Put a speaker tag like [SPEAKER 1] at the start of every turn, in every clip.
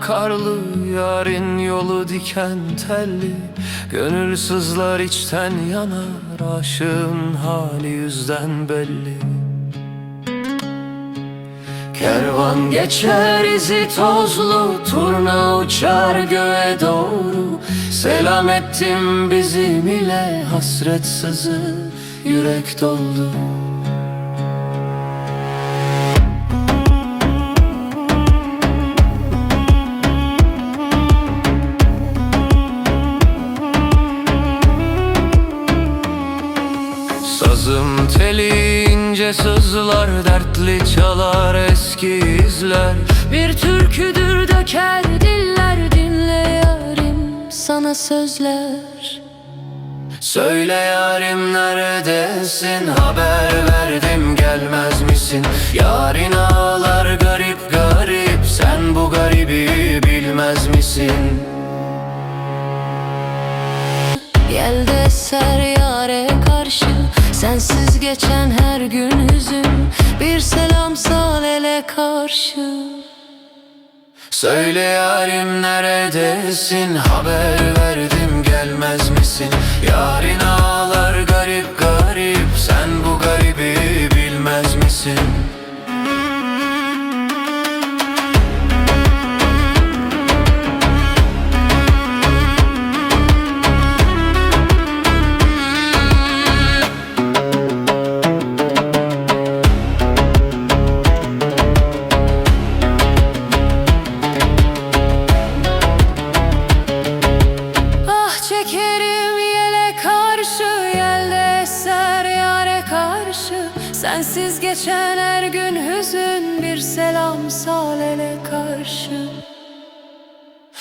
[SPEAKER 1] karlı Yarın yolu diken telli. Gönül sızlar içten yanar Aşığın hali yüzden belli. Kervan geçer izi tozlu Turna uçar göğe doğru. Selam ettim bizim ile Hasret sızı yürek doldu Sazım teli sızlar Dertli çalar eski izler.
[SPEAKER 2] Bir türküdür döker diller dinle yarim sana sözler.
[SPEAKER 1] Söyle yarim neredesin? Haber verdim gelmez misin? Yarın ağlar garip garip. Sen bu garibi bilmez misin?
[SPEAKER 2] Gel de ser yare karşı Sensiz geçen her gün hüzün Bir selam sal ele karşı.
[SPEAKER 1] Söyle yarim neredesin? Haber verdim gelmez misin? Yarın ağlar garip garip. Sen bu garibi bilmez misin
[SPEAKER 2] Sensiz geçen her gün hüzün bir selam sal ele karşı.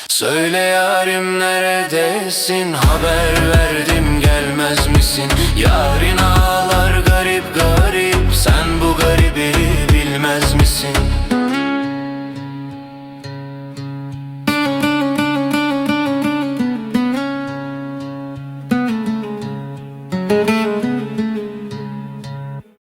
[SPEAKER 1] Söyle yarim neredesin? Haber verdim gelmez misin? Yarın ağlar garip garip sen bu garibi bilmez misin? Müzik